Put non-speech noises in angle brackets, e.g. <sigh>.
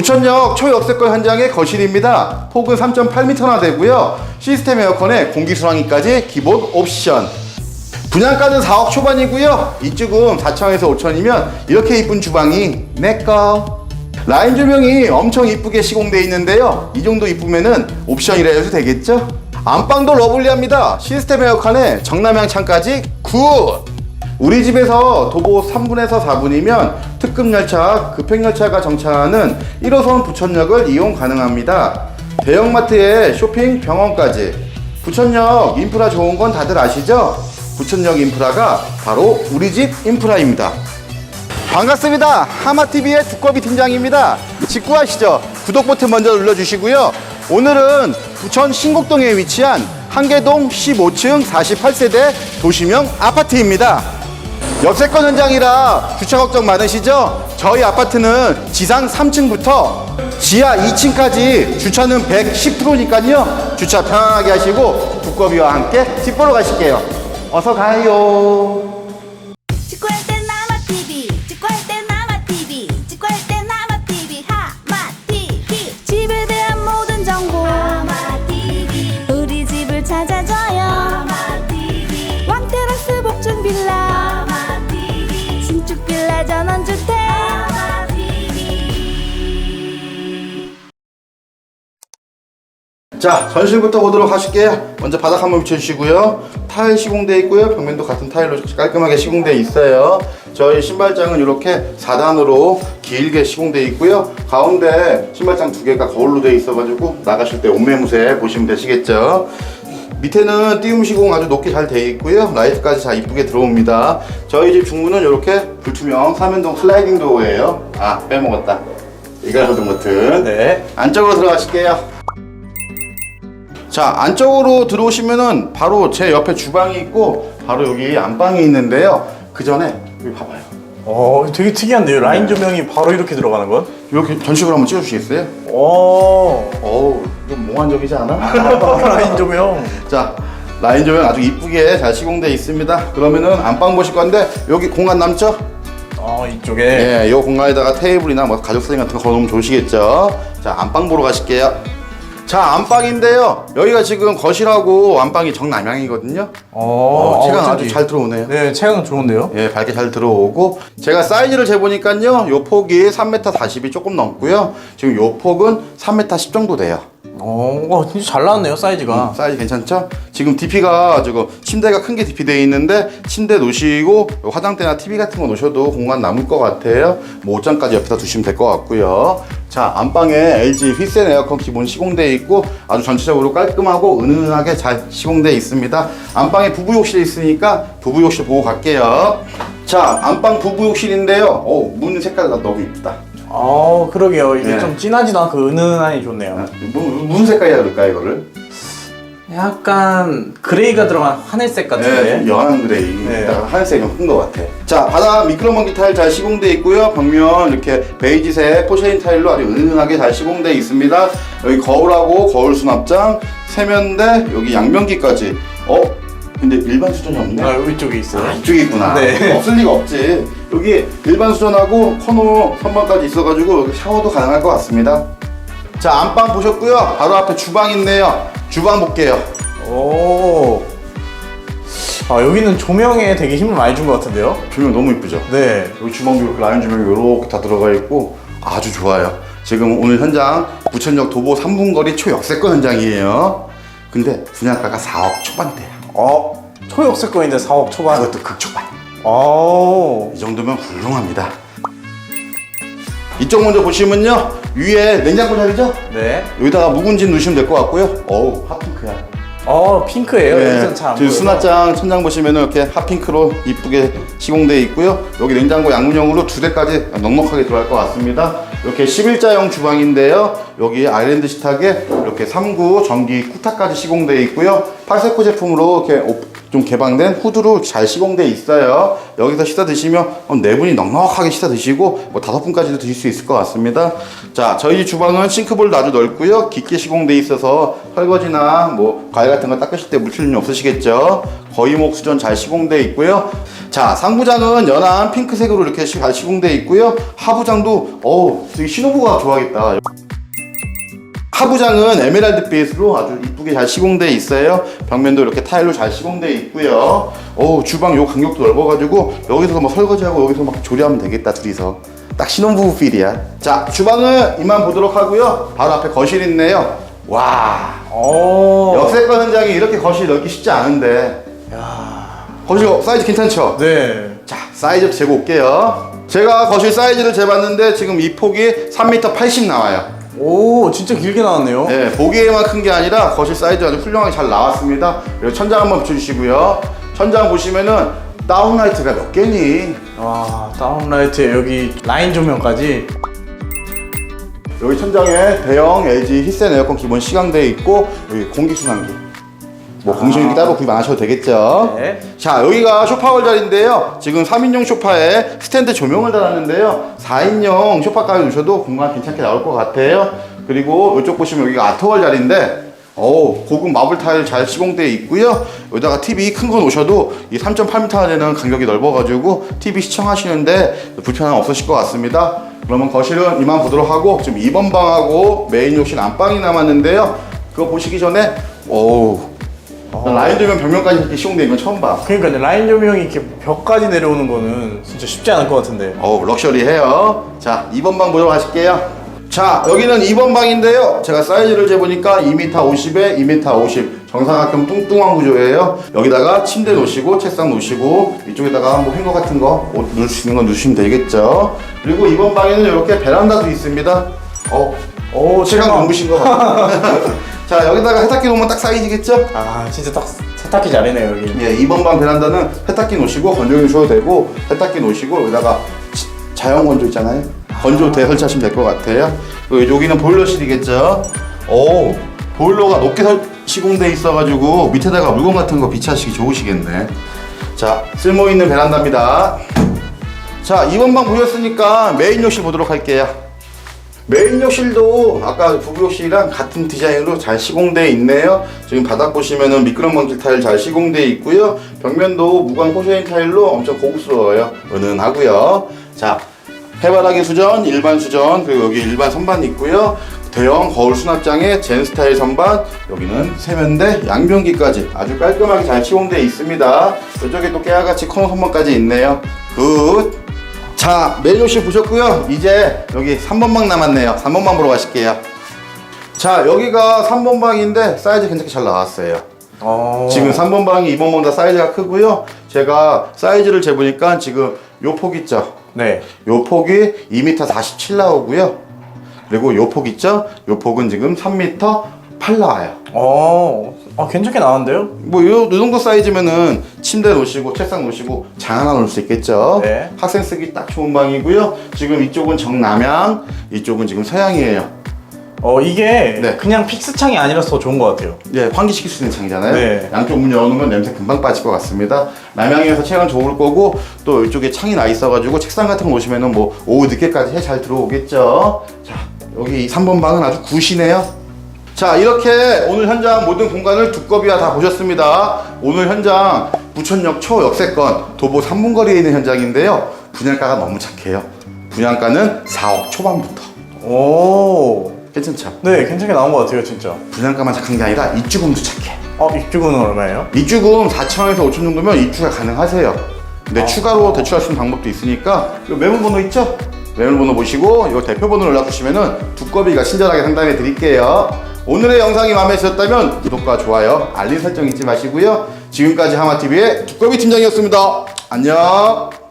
부천역 초역세권 현장의 거실입니다. 폭은 3.8m나 되고요. 시스템 에어컨에 공기순환기까지 기본 옵션. 분양가는 4억 초반이고요. 이쪽은 4천에서 5천이면 이렇게 이쁜 주방이 내꺼. 라인 조명이 엄청 이쁘게 시공되어 있는데요. 이 정도 이쁘면은 옵션이라 해도 되겠죠? 안방도 러블리합니다. 시스템 에어컨에 정남향 창까지 굿! 우리 집에서 도보 3분에서 4분이면 특급 열차, 급행 열차가 정차하는 1호선 부천역을 이용 가능합니다. 대형마트에 쇼핑, 병원까지. 부천역 인프라 좋은 건 다들 아시죠? 부천역 인프라가 바로 우리 집 인프라입니다. 반갑습니다. 하마TV의 두꺼비 팀장입니다. 직구하시죠? 구독 버튼 먼저 눌러주시고요. 오늘은 부천 신곡동에 위치한 한계동 15층 48세대 도시명 아파트입니다. 역세권 현장이라 주차 걱정 많으시죠? 저희 아파트는 지상 3층부터 지하 2층까지 주차는 110%니까요. 주차 편안하게 하시고 두꺼비와 함께 집 보러 가실게요. 어서 가요. 자, 전실부터 보도록 하실게요. 먼저 바닥 한번 비춰주시고요. 타일 시공되어 있고요. 벽면도 같은 타일로 깔끔하게 시공되어 있어요. 저희 신발장은 이렇게 4단으로 길게 시공되어 있고요. 가운데 신발장 두 개가 거울로 되어 있어가지고 나가실 때 옷매무새 보시면 되시겠죠. 밑에는 띄움 시공 아주 높게 잘 되어 있고요. 라이트까지 잘 이쁘게 들어옵니다. 저희 집 중문은 이렇게 불투명 삼연동 슬라이딩 도어예요. 아, 빼먹었다. 이걸 조정 버튼. 네. 안쪽으로 들어가실게요. 자 안쪽으로 들어오시면은 바로 제 옆에 주방이 있고 바로 여기 안방이 있는데요 그 전에 여기 봐봐요 어, 되게 특이한데요. 라인 조명이 바로 이렇게 들어가는 건? 이렇게 전식으로 한번 찍어주시겠어요? 오, 어우 좀 몽환적이지 않아? <laughs> 라인 조명. 자 라인 조명 아주 이쁘게 잘 시공되어 있습니다 그러면은 안방 보실 건데 여기 공간 남죠? 어, 이쪽에. 예, 이 공간에다가 테이블이나 뭐 가죽 사진 같은 거 걸어놓으면 좋으시겠죠? 자, 안방 보러 가실게요. 자, 안방인데요. 여기가 지금 거실하고 안방이 정남향이거든요. 어, 어, 체감 어쩐지. 아주 잘 들어오네요. 네, 체감 좋은데요? 예, 밝게 잘 들어오고 제가 사이즈를 재보니까요. 요 폭이 3m 40이 조금 넘고요. 지금 요 폭은 3m 10 정도 돼요. 어, 와, 진짜 잘 나왔네요, 사이즈가. 사이즈 괜찮죠? 지금 DP가 지금 침대가 큰 게 DP 되어 있는데 침대 놓으시고 화장대나 TV 같은 거 놓으셔도 공간 남을 것 같아요. 뭐 옷장까지 옆에다 두시면 될 것 같고요. 자 안방에 LG 휘센 에어컨 기본 시공되어 있고 아주 전체적으로 깔끔하고 은은하게 잘 시공되어 있습니다. 안방에 부부 욕실 있으니까 부부 욕실 보고 갈게요. 자 안방 부부 욕실인데요. 오, 문 색깔 너무 이쁘다. 어, 그러게요. 이게 네. 좀 진하지도 않고 은은하니 좋네요. 문, 문 색깔이라 그럴까 이거를? 약간 그레이가 들어간 하늘색 네, 같은데. 좀 연한 그레이. 네. 딱 하늘색이 큰것 같아. 자, 바닥 미끄럼먼기 타일 잘 시공되어 있고요. 벽면 이렇게 베이지색 포쉐인 타일로 아주 은은하게 잘 시공되어 있습니다. 여기 거울하고 거울 수납장, 세면대, 여기 양변기까지. 어? 근데 일반 수전이 없네. 아, 이쪽에 있어요. 아, 이쪽에 있구나. 네. 없을 리가 없지. 여기 일반 수전하고 커너 선반까지 있어가지고 여기 샤워도 가능할 것 같습니다. 자, 안방 보셨고요. 바로 앞에 주방 있네요. 주방 볼게요. 오. 아, 여기는 조명에 되게 힘을 많이 준 것 같은데요? 조명 너무 이쁘죠? 네. 여기 주방도 이렇게 라인 조명이 이렇게 다 들어가 있고 아주 좋아요. 지금 오늘 현장 부천역 도보 3분 거리 초역세권 현장이에요. 근데 분양가가 4억 초반대야. 어, 초역세권인데 4억 초반. 그것도 극초반. 오. 이 정도면 훌륭합니다. 이쪽 먼저 보시면요. 위에 냉장고 자리죠? 네. 여기다가 묵은지 넣으시면 될 것 같고요. 어우, 핫핑크야. 어, 핑크예요. 잘안 지금 보여요. 수납장 천장 보시면은 이렇게 핫핑크로 이쁘게 시공되어 있고요. 여기 냉장고 양문형으로 두 대까지 넉넉하게 들어갈 것 같습니다. 이렇게 11자형 주방인데요. 여기 아일랜드 식탁에 이렇게 3구 전기 쿠타까지 시공되어 있고요. 파세코 제품으로 이렇게 오- 좀 개방된 후드로 잘 시공돼 있어요. 여기서 씻어 드시면 어, 네 분이 넉넉하게 씻어 드시고 뭐 다섯 분까지도 드실 수 있을 것 같습니다. 자, 저희 주방은 싱크볼도 아주 넓고요. 깊게 시공돼 있어서 설거지나 뭐 과일 같은 거 닦으실 때 물칠 일이 없으시겠죠. 거의 목 수전 잘 시공돼 있고요. 자, 상부장은 연한 핑크색으로 이렇게 시- 잘 시공돼 있고요. 하부장도 어우, 신혼부가 좋아하겠다. 하부장은 에메랄드 베이스로 아주 이쁘게 잘 시공돼 있어요. 벽면도 이렇게 타일로 잘 시공돼 있고요. 오 주방 요 간격도 넓어가지고 여기서 막 설거지하고 여기서 막 조리하면 되겠다 둘이서 딱 신혼부부 필이야. 자 주방은 이만 보도록 하고요. 바로 앞에 거실 있네요. 와 오. 역세권 현장이 이렇게 거실 넓기 쉽지 않은데. 거실 사이즈 괜찮죠? 네. 자 사이즈 재고 올게요. 제가 거실 사이즈를 재봤는데 지금 이 폭이 3m 80 나와요. 오, 진짜 길게 나왔네요. 네, 보기에만 큰 게 아니라 거실 사이즈 아주 훌륭하게 잘 나왔습니다. 그리고 천장 한번 비춰주시고요. 천장 보시면은 다운라이트가 몇 개니? 와, 다운라이트에 여기 라인 조명까지. 여기 천장에 대형 LG 히센 에어컨 기본 시강되어 있고 여기 공기순환기. 뭐 공신기 따로 구입 안 하셔도 되겠죠. 네. 자 여기가 소파월 자리인데요. 지금 3인용 소파에 스탠드 조명을 달았는데요. 4인용 소파까지 두셔도 공간 괜찮게 나올 것 같아요. 그리고 이쪽 보시면 여기가 아트월 자리인데 오 고급 마블 타일 잘 시공되어 있고요. 여기다가 TV 큰 거 놓으셔도 이 3.8m 되는 간격이 넓어가지고 TV 시청하시는데 불편함 없으실 것 같습니다. 그러면 거실은 이만 보도록 하고 지금 2번 방하고 메인 욕실 안방이 남았는데요. 그거 보시기 전에 오 라인 조명 벽면까지 이렇게 있는 건 처음 봐. 그러니까 라인 조명이 이렇게 벽까지 내려오는 거는 진짜 쉽지 않을 것 같은데. 어우 럭셔리해요. 자 2번 방 보도록 하실게요. 자 여기는 2번 방인데요. 제가 사이즈를 재보니까 2m 50에 2m 50 정사각형 뚱뚱한 구조예요. 여기다가 침대 놓으시고 책상 놓으시고 이쪽에다가 뭐 행거 같은 거 옷 넣을 수 있는 거 넣으시면 되겠죠. 그리고 2번 방에는 이렇게 베란다도 있습니다. 어 오, 시간 대박. 공부신 거 같아요 <laughs> 자 여기다가 해탁기 놓으면 딱 사이즈겠죠 아, 진짜 딱 세탁기 잘해네요, 여기. 예, 2번 방 베란다는 세탁기 놓으시고 건조기 놓으셔도 되고 세탁기 놓으시고 여기다가 치- 자연 건조 있잖아요. 건조 대 설치하시면 될 것 같아요. 그리고 여기는 보일러실이겠죠. 오, 보일러가 높게 설- 시공돼 있어가지고 밑에다가 물건 같은 거 비치하시기 좋으시겠네. 자, 쓸모 있는 베란다입니다. 자, 2번 방 보셨으니까 메인 욕실 보도록 할게요. 메인 욕실도 아까 부부 욕실이랑 같은 디자인으로 잘 시공되어 있네요. 지금 바닥 보시면은 미끄럼 방지 타일 잘 시공되어 있고요. 벽면도 무광 포션인 타일로 엄청 고급스러워요. 은은하고요. 자, 해바라기 수전, 일반 수전, 그리고 여기 일반 선반 있고요. 대형 거울 수납장에 젠 스타일 선반, 여기는 세면대, 양변기까지 아주 깔끔하게 잘 시공되어 있습니다. 이쪽에 또 깨알같이 코너 선반까지 있네요. 굿. 자, 메뉴실 보셨고요. 이제 여기 3번 방 남았네요. 3번 방 보러 가실게요. 자, 여기가 3번 방인데 사이즈 괜찮게 잘 나왔어요. 어. 지금 3번 방이 2번 방보다 사이즈가 크고요. 제가 사이즈를 재보니까 지금 요 폭 있죠? 네. 요 폭이 2m 47 나오고요. 그리고 요 폭 있죠? 요 폭은 지금 3m 8 나와요. 어. 아, 괜찮게 나왔는데요? 뭐, 요, 요 정도 사이즈면은 침대 놓으시고, 책상 놓으시고, 장 하나 놓을 수 있겠죠. 네. 학생 쓰기 딱 좋은 방이고요. 지금 이쪽은 정남향, 이쪽은 지금 서양이에요. 어, 이게 네. 그냥 픽스 창이 아니라서 더 좋은 것 같아요. 예, 환기시킬 수 있는 창이잖아요. 네. 양쪽 문 열어놓으면 냄새 금방 빠질 것 같습니다. 남향에서 체감 좋을 거고, 또 이쪽에 창이 나 있어가지고, 책상 같은 거 놓으시면은 뭐, 오후 늦게까지 해 잘 들어오겠죠. 자, 여기 3번 방은 아주 굿이네요. 자, 이렇게 오늘 현장 모든 공간을 두꺼비와 다 보셨습니다. 오늘 현장 부천역 초역세권 도보 3분 거리에 있는 현장인데요. 분양가가 너무 착해요. 분양가는 4억 초반부터. 오. 괜찮죠? 네, 괜찮게 나온 것 같아요, 진짜. 분양가만 착한 게 아니라 입주금도 착해. 어, 입주금은 얼마예요? 입주금 4천에서 5천 정도면 입주가 가능하세요. 근데 추가로 대출할 수 있는 방법도 있으니까 이 메모번호 있죠? 메모번호 보시고 이 대표번호 연락 주시면은 두꺼비가 친절하게 상담해 드릴게요. 오늘의 영상이 마음에 드셨다면 구독과 좋아요, 알림 설정 잊지 마시고요. 지금까지 하마TV의 두꺼비 팀장이었습니다. 안녕!